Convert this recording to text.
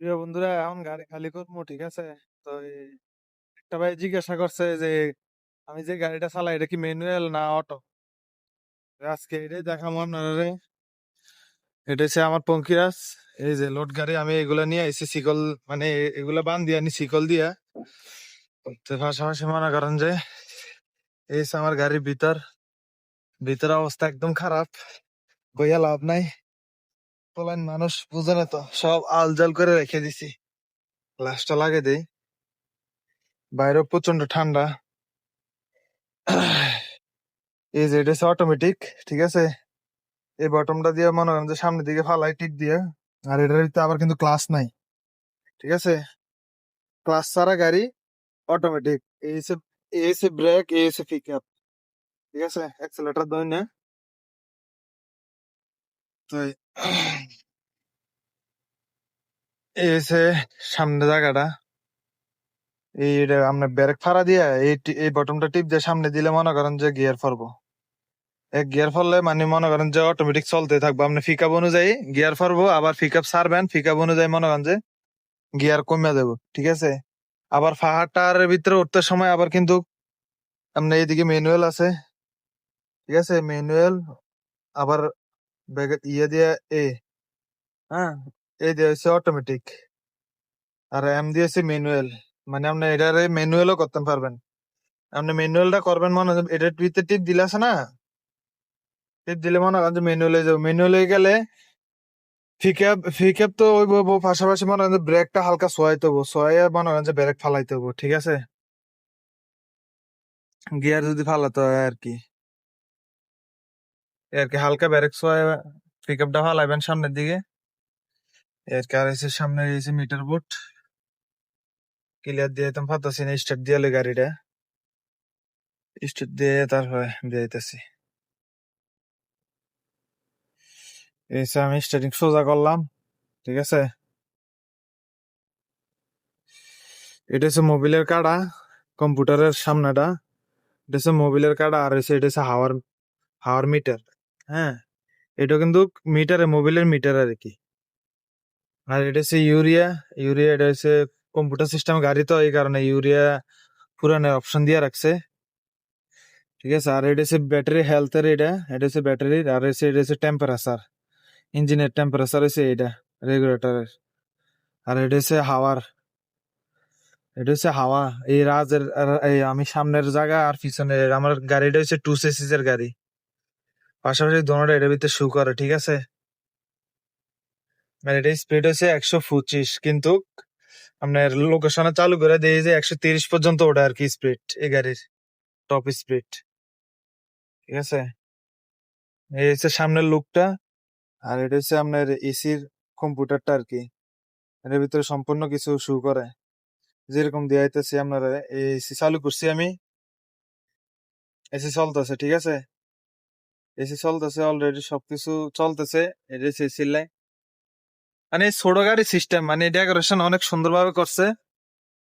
প্রিয় বন্ধুরা, এখন গাড়ি খালি করব, ঠিক আছে? তো একটা ভাই জিজ্ঞাসা করছে যে, আমি যে গাড়িটা চালাই, এটা কি ম্যানুয়াল না অটো আজকে এটাই দেখাবো আপনারা এটা হচ্ছে আমার পঙ্কিরাজ। এই যে লোড গাড়ি, আমি এগুলা নিয়ে আইছি শিকল মানে এগুলা বান দিয়ে আনি শিকল দিয়া। পাশাপাশি মনে করেন যে, এই আমার গাড়ির ভিতর ভিতর অবস্থা একদম খারাপ বইয়া লাভ নাই। পোলাইন মানুষ বুঝে না তো, সব আল জাল করে রেখে দিছি। গ্লাসটা লাগে দেই। বাইরে প্রচণ্ড ঠান্ডা। এই যে এটা অটোমেটিক ঠিক আছে? এই বটমটা দিয়ে মনে করেন যে সামনের দিকে ফালাই, টিক দিয়ে। আর এটার ভিতরে আবার কিন্তু ক্লাস নাই। ঠিক আছে? ক্লাস ছাড়া গাড়ি অটোমেটিক এই হচ্ছে এই হচ্ছে ব্রেক এই হচ্ছে পিক আপ ঠিক আছে? অ্যাক্সেলেটার দই না। তো এই- এই সামনে জায়গাটা। এই আপনার ব্রেক ফাড়া দিয়ে এই এই বটমটা টিপ দিয়ে সামনে দিলে মনে করেন যে গিয়ার ফরবো। এক গিয়ার ফললে মানে মনে করেন যে অটোমেটিক চলতে থাকব। আপনি ফিকাপ অনুযায়ী গিয়ার ফরবো, আবার ফিকাপ ছাড়বেন ফিকাপ অনুযায়ী মনে করেন যে গিয়ার কমে দেবো, ঠিক আছে? আবার পাহাড়টার ভিতরে উঠতে সময় আবার কিন্তু আপনি এইদিকে ম্যানুয়াল আছে, ঠিক আছে? ম্যানুয়াল আবার ব্যাগে ইয়ে দিয়ে এ হ্যাঁ এই দিয়ে হচ্ছে অটোমেটিক আর এম দিয়েছে ম্যানুয়াল মানে আপনি এটারে ম্যানুয়ালও করতে পারবেন। আপনি ম্যানুয়ালটা করবেন মনে হয় এটার ভিতরে টিপ দিলে আছে না? টিপ দিলে মনে করেন যে ম্যানুয়ালে যাব। ম্যানুয়ালে গেলে ফিক্যাপ ফিক্যাপ তো ওই পাশাপাশি মনে করেন যে ব্রেকটা হালকা সোয়াইতে হব। সোয়াইয়ে মনে করেন যে ব্রেক ফালাইতে হব, ঠিক আছে? গিয়ার যদি ফালাতে হয় আর কি। আর কি হালকা ব্রেক সোয়াই পিকআপটা ফালাইবেন সামনের দিকে। এর কি আর এসে সামনে এসে মিটার বোর্ড ক্লিয়ার দিয়ে তো ফাতাছি না স্টার্ট দিয়ে গাড়িটা। স্টার্ট দিয়ে তারপরে দিয়ে এসে আমি স্টার্টিং সোজা করলাম, ঠিক আছে? এটা হচ্ছে মোবিলের কাটা কম্পিউটারের সামনেটা। এটা হচ্ছে মোবিলের কাটা আর হচ্ছে এটা হচ্ছে হাওয়ার হাওয়ার মিটার হ্যাঁ এটা কিন্তু মিটারে মোবিলের মিটার আর কি আর এটা হচ্ছে ইউরিয়া ইউরিয়া এটা হচ্ছে কম্পিউটার সিস্টেম গাড়ি তো, এই কারণে ইউরিয়া পুরানো অপশন দিয়ে রাখছে। ঠিক আছে, আর এটা হচ্ছে ব্যাটারি হেলথের এটা এটা হচ্ছে ব্যাটারি আর হচ্ছে, এটা হচ্ছে টেম্পারেচার ইঞ্জিনের টেম্পারেচার হচ্ছে এটা রেগুলেটরের আর এটা হচ্ছে হাওয়ার, এটা হচ্ছে হাওয়া, এই রাজের আমি সামনের জায়গা আর পিছনে, আমার গাড়িটা হচ্ছে টু সিসিস এর গাড়ি। পাশাপাশি দোনোটা এটার ভিতরে শু করে, ঠিক আছে? মানে এটা স্পিড হচ্ছে একশো পঁচিশ, কিন্তু আপনার লোকেশনে চালু করে দিয়ে যে একশো তিরিশ পর্যন্ত ওটা আর কি স্পিড এই গাড়ির টপ স্পিড ঠিক আছে? এই হচ্ছে সামনের লুকটা আর এটা হচ্ছে আপনার এসির কম্পিউটারটা আর কি, এটার ভিতরে সম্পূর্ণ কিছু শু করে। যেরকম দিয়ে আইতেছি আপনারা এসি চালু করছি আমি, এসি চলতেছে, ঠিক আছে? এসি চলতেছে অলরেডি সবকিছু চলতেছে এটা সিলাই মানে ছোট গাড়ি সিস্টেম মানে ডেকোরেশন অনেক সুন্দরভাবে করছে।